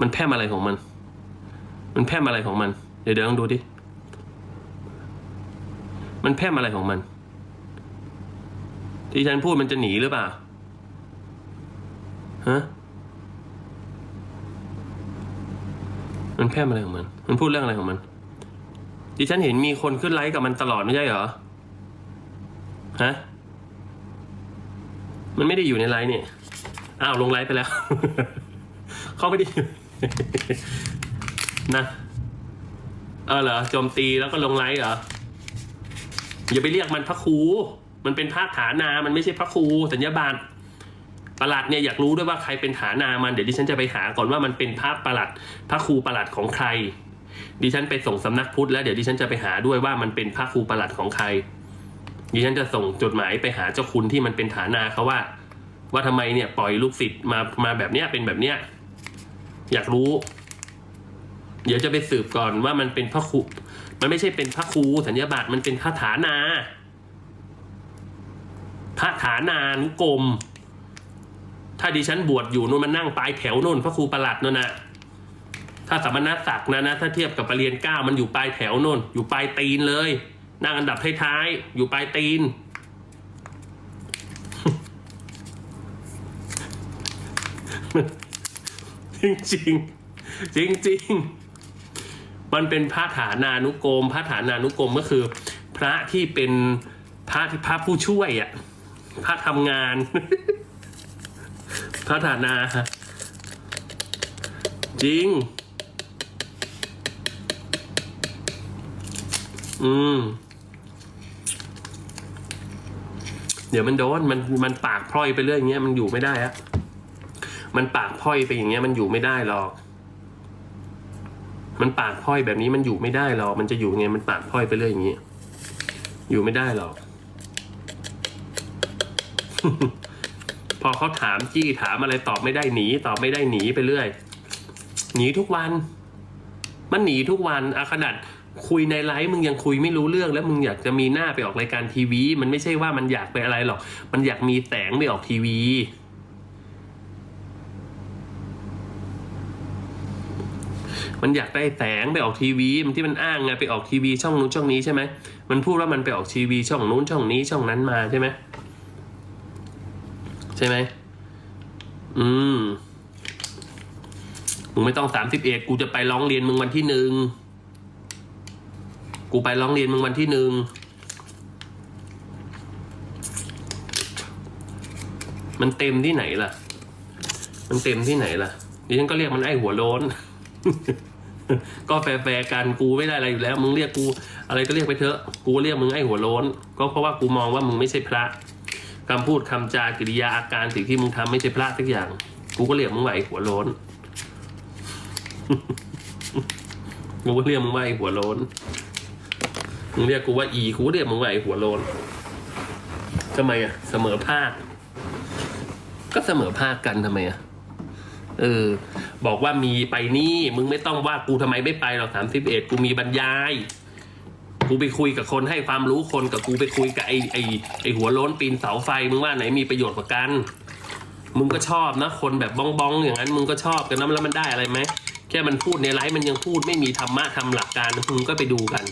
มันแพร่มอะไรของมัน มันแพร่มอะไรของมัน เดี๋ยวเดี๋ยวลองดูดิ มันแพร่มอะไรของมัน ที่ฉันพูดมันจะหนีหรือเปล่า ฮะ มันแพร่มอะไรของมัน มันพูดเรื่องอะไรของมันดิฉันเห็นมีคนขึ้นไลฟ์กับมันตลอดไม่ใช่เหรอ ฮะ มันไม่ได้อยู่ในไลฟ์เนี่ย อ้าวลงไลฟ์ไปแล้ว เขาไม่ได้อยู่นะ เออเหรอโจมตีแล้วก็ลงไลฟ์เหรอ อย่าไปเรียกมันพระครู มันเป็นพระฐานา มันไม่ใช่พระครูสัญญาบัตรประหลัดเนี่ยอยากรู้ด้วยว่าใครเป็นฐานามันเดี๋ยวดิฉันจะไปหาก่อนว่ามันเป็นพระประหลัด พระครูประหลัดของใคร ดิฉันไปส่งสำนักพุทธแล้วเดี๋ยวดิฉันจะไปหาด้วยว่ามันเป็นพระครูประหลัดของใคร ดิฉันจะส่งจดหมายไปหาเจ้าคุณที่มันเป็นฐานาเขาว่า ว่าทำไมเนี่ยปล่อยลูกศิษย์มามาแบบเนี้ยเป็นแบบเนี้ยอยากรู้ เดี๋ยวจะไปสืบก่อนว่ามันเป็นพระครูมันไม่ใช่เป็นพระครูสัญญาบัตรมันเป็นพระฐานาพระฐานานุกรม ถ้าดิฉันบวชอยู่นู่นมันนั่งปลายแถวนู่นพระครูประหลัดนู่นนะถ้าสมณศักดิ์นะนะถ้าเทียบกับปรริญญาเก้ามันอยู่ปลายแถวนู่นอยู่ปลายตีนเลย นั่งอันดับท้ายๆ อยู่ปลายตีน จริงๆจริงๆมันเป็นพระฐานานุกรมพระฐานานุกรมก็คือ พระที่เป็นพระที่พระผู้ช่วยอะพระทำงาน พระฐานา จริง อืม เดี๋ยวมันโดนมันมันปากพร่อยไปเรื่อยอย่างเงี้ยมันอยู่ไม่ได้อะมันปากพร่อยไปอย่างเงี้ยมันอยู่ไม่ได้หรอกมันปากพร่อยแบบนี้มันอยู่ไม่ได้หรอก มันจะอยู่ไง มันปากพร่อยไปเรื่อยอย่างเงี้ยอยู่ไม่ได้หรอก พอเขาถามจี้ถามอะไรตอบไม่ได้หนี ตอบไม่ได้หนีไปเรื่อย หนีทุกวัน มันหนีทุกวันอะขนาด คุยในไลฟ์มึงยังคุยไม่รู้เรื่อง แล้วมึงอยากจะมีหน้าไปออกรายการทีวี มันไม่ใช่ว่ามันอยากไปอะไรหรอก มันอยากมีแสงไปออกทีวี มันอยากได้แสงไปออกทีวี มันที่มันอ้างไงไปออกทีวี ช่องนู้นช่องนี้ใช่ไหมมันพูดว่ามันไปออกทีวี ช่องนู้นช่องนี้ช่องนั้นมาใช่ไหมใช่ไหมอืมมึงไม่ต้องสามสิบเอ็ดกูจะไปร้องเรียนมึงวันที่หนึ่ง กูไปร้องเรียนมึงวันที่หนึ่ง มันเต็มที่ไหนล่ะ มันเต็มที่ไหนล่ะดิฉันก็เรียกมันไอ้หัวโล้น ก็แฟร์กันกูไม่ได้อะไรอยู่แล้ว มึงเรียกกู อะไรก็เรียกไปเถอะ กูเรียกมึงไอ้หัวโล้น ก็เพราะว่ากูมองว่ามึงไม่ใช่พระคำพูดคำจากริยาอาการสิ่งที่มึงทำไม่ใช่พระสักอย่าง กูก็เรียกมึงว่าไอ้หัวโล้น กูก็เรียกมึงว่าไอ้หัวโล้น มึงเรียกกูว่าอีกูเรียกมึงว่าไอ้หัวโลนทำไมอะ เสมอภาค ก็เสมอภาคกันทำไมอะ เออ บอกว่ามีไปนี่ มึงไม่ต้องว่ากูทำไมไม่ไปหรอกสามสิบเอ็ดกูมีบรรยาย กูไปคุยกับคนให้ความรู้คนกับกูไปคุยกับไอ้ไอ้ไอหัวโล้นปีนเสาไฟ มึงว่าไหนมีประโยชน์กว่ากัน มึงก็ชอบนะ คนแบบบ้องบ้องๆอย่างนั้น มึงก็ชอบกันนะแล้วมันได้อะไรไหมแค่มันพูดในไลฟ์มันยังพูดไม่มีธรรมะทำหลักการมึงก็ไปดูกัน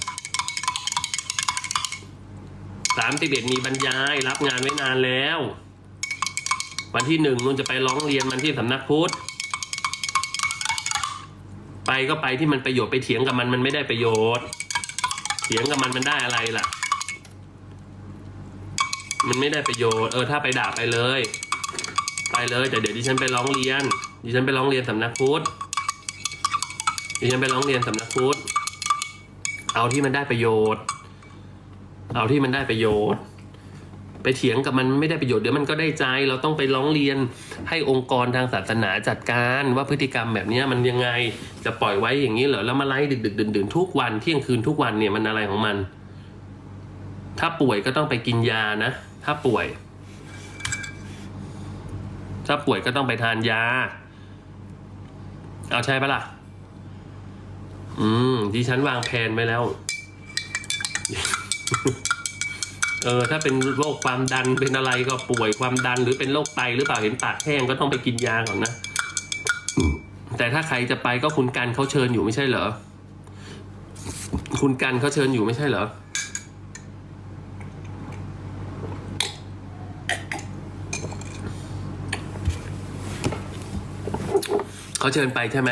สามสิบเอ็ดมีบรรยายรับงานไว้นานแล้ว วันที่หนึ่งนุ่นจะไปร้องเรียนมันที่สำนักพุทธไปก็ไปที่มันประโยชน์ไปเถียงกับมันมันไม่ได้ประโยชน์ เถียงกับมันมันได้อะไรล่ะ มันไม่ได้ประโยชน์เออถ้าไปด่าไปเลย ไปเลยแต่เดี๋ยวดิฉันไปร้องเรียนดิฉันไปร้องเรียนสำนักพุทธดิฉันไปร้องเรียนสำนักพุทธเอาที่มันได้ประโยชน์ เอาที่มันได้ประโยชน์ ไปเถียงกับมันไม่ได้ประโยชน์เดี๋ยวมันก็ได้ใจ เราต้องไปร้องเรียนให้องค์กรทางศาสนาจัดการว่าพฤติกรรมแบบนี้มันยังไงจะปล่อยไว้อย่างนี้เหรอแล้วมาไล่ดึกดึกดื่นดื่นทุกวันเที่ยงคืนทุกวันเนี่ยมันอะไรของมัน ถ้าป่วยก็ต้องไปกินยานะ ถ้าป่วย ถ้าป่วยก็ต้องไปทานยา เอาใช่ปะล่ะ อืมดิฉันวางแผนไว้แล้ว เออถ้าเป็นโรคความดันเป็นอะไรก็ป่วยความดันหรือเป็นโรคไตหรือเปล่าเห็นปากแห้งก็ต้องไปกินยาก่อนนะแต่ถ้าใครจะไปก็คุณกันเขาเชิญอยู่ไม่ใช่เหรอ คุณกันเขาเชิญอยู่ไม่ใช่เหรอเขาเชิญไปใช่ไหม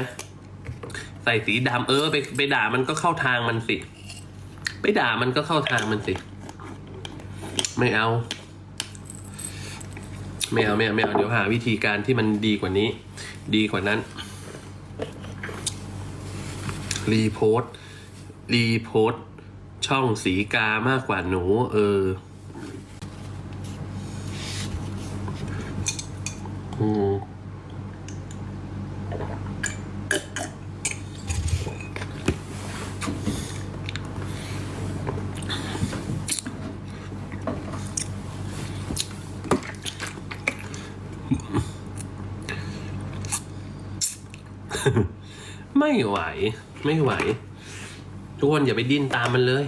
ใส่สีดำเออไปไปด่ามันก็เข้าทางมันสิ ไปด่ามันก็เข้าทางมันสิ ไม่เอา ไม่เอาไม่เอาไม่เอาเดี๋ยวหาวิธีการที่มันดีกว่านี้ ดีกว่านั้น รีโพสต์รีโพสต์ช่องสีกามากกว่าหนู เออ อืม ไม่ไหว ไม่ไหว ทุกคนอย่าไปดิ้นตามมันเลย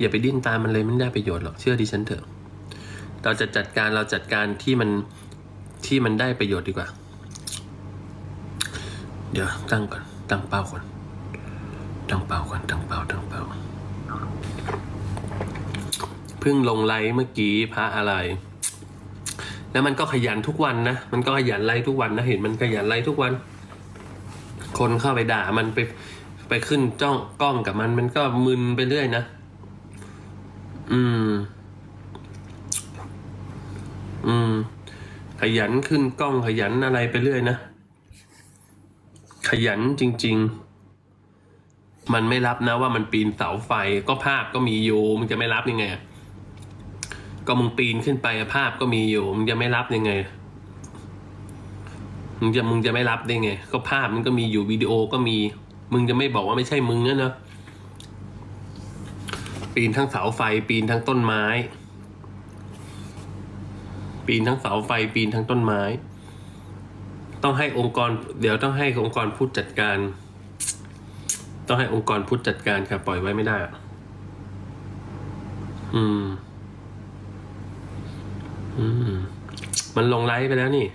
อย่าไปดิ้นตามมันเลยมันไม่ได้ประโยชน์หรอกเชื่อดิฉันเถอะ เราจะจัดการเราจัดการที่มันที่มันได้ประโยชน์ดีกว่า เดี๋ยวตั้งก่อนตั้งเป้าก่อนตั้งเป้าก่อนตั้งเป้าตั้งเป้าเพิ่งลงไลฟ์เมื่อกี้พระอะไรแล้วมันก็ขยันทุกวันนะ มันก็ขยันไลฟ์ทุกวันนะ เห็นมันขยันไลฟ์ทุกวัน คนเข้าไปด่ามันไปไปขึ้นจ้องกล้องกับมัน มันก็มึนไปเรื่อยนะ อืม อืม ขยันขึ้นกล้องขยันอะไรไปเรื่อยนะ ขยันจริง ๆ มันไม่รับนะว่ามันปีนเสาไฟก็ภาพก็มีอยู่มันจะไม่รับยังไง ก็มึงปีนขึ้นไปภาพก็มีอยู่มึงจะไม่รับยังไง มึงจะมึงจะไม่รับได้ไง ก็ภาพมันก็มีอยู่วิดีโอก็มี มึงจะไม่บอกว่าไม่ใช่มึงนะเนอะปีนทั้งเสาไฟ ปีนทั้งต้นไม้ ปีนทั้งเสาไฟ ปีนทั้งต้นไม้ ต้องให้องค์กร เดี๋ยวต้องให้องค์กรพูดจัดการ ต้องให้องค์กรพูดจัดการครับปล่อยไว้ไม่ได้อะอืม อืม มันลงไลฟ์ไปแล้วนี่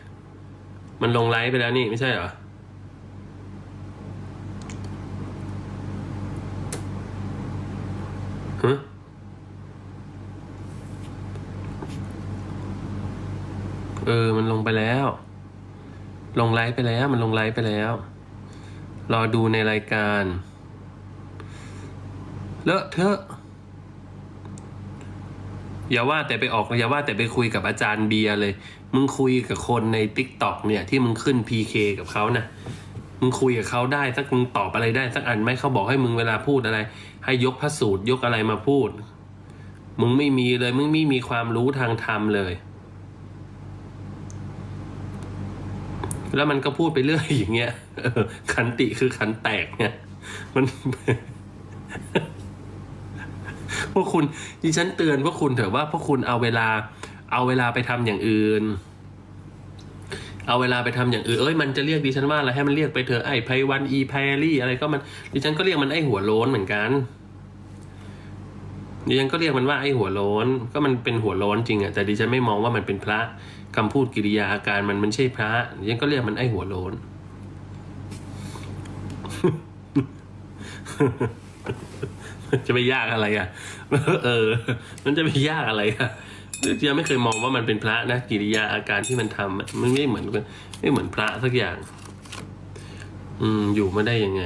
มันลงไลฟ์ไปแล้วนี่ไม่ใช่เหรอ ฮะ เออ มันลงไปแล้ว ลงไลฟ์ไปแล้ว มันลงไลฟ์ไปแล้ว รอดูในรายการ เลอะเทอะ อย่าว่าแต่ไปออกอย่าว่าแต่ไปคุยกับอาจารย์เบียร์เลย มึงคุยกับคนในติ๊กต็อกเนี่ยที่มึงขึ้นพีเคกับเขานะมึงคุยกับเขาได้สักมึงตอบอะไรได้สักอันไหมเขาบอกให้มึงเวลาพูดอะไร ให้ยกพระสูตรยกอะไรมาพูด มึงไม่มีเลย มึงไม่มีความรู้ทางธรรมเลย แล้วมันก็พูดไปเรื่อยอย่างเงี้ยขันติคือขันแตกเนี่ย มัน พวกคุณดิฉันเตือนพวกคุณเถอะว่าพวกคุณเอาเวลา เอาเวลาไปทำอย่างอื่น เอาเวลาไปทำอย่างอื่นเอ้ยมันจะเรียกดิฉันว่าอะไรให้มันเรียกไปเถอะไอ้ไพวันอีไพรี่อะไรก็มันดิฉันก็เรียกมันไอ้หัวโล้นเหมือนกันดิฉันก็เรียกมันว่าไอ้หัวโล้นก็มันเป็นหัวโล้นจริงอะแต่ดิฉันไม่มองว่ามันเป็นพระคำพูดกิริยาอาการมันมันไม่ใช่พระดิฉันก็เรียกมันไอ้หัวโล้น จะไปยากอะไรอะ เออ มันจะไปยากอะไรอะยังไม่เคยมองว่ามันเป็นพระนะกิริยาอาการที่มันทำมันไม่เหมือนกันไม่เหมือนพระสักอย่าง อืม อยู่มาได้ยังไง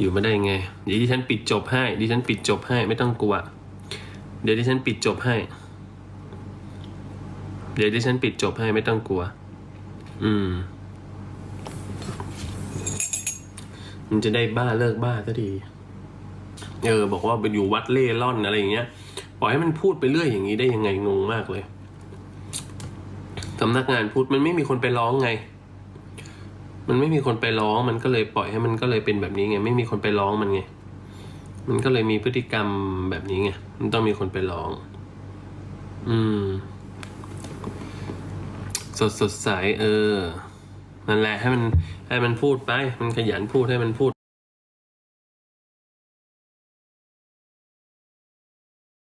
อยู่มาได้ยังไงเดี๋ยวดิฉันปิดจบให้ดิฉันปิดจบให้ไม่ต้องกลัว เดี๋ยวดิฉันปิดจบให้ เดี๋ยวดิฉันปิดจบให้ไม่ต้องกลัว อืม มันจะได้บ้าเลิกบ้าก็ดี เออบอกว่าไปอยู่วัดเล่ร่อนอะไรอย่างเงี้ยปล่อยให้มันพูดไปเรื่อยอย่างนี้ได้ยังไงงงมากเลยสำนักงานพูดมันไม่มีคนไปร้องไง มันไม่มีคนไปร้องมันก็เลยปล่อยให้มันก็เลยเป็นแบบนี้ไง ไม่มีคนไปร้องมันไง มันก็เลยมีพฤติกรรมแบบนี้ไงมันต้องมีคนไปร้อง อืม สดสดใสเออนั่นแหละให้มันให้มันพูดไป มันขยันพูดให้มันพูด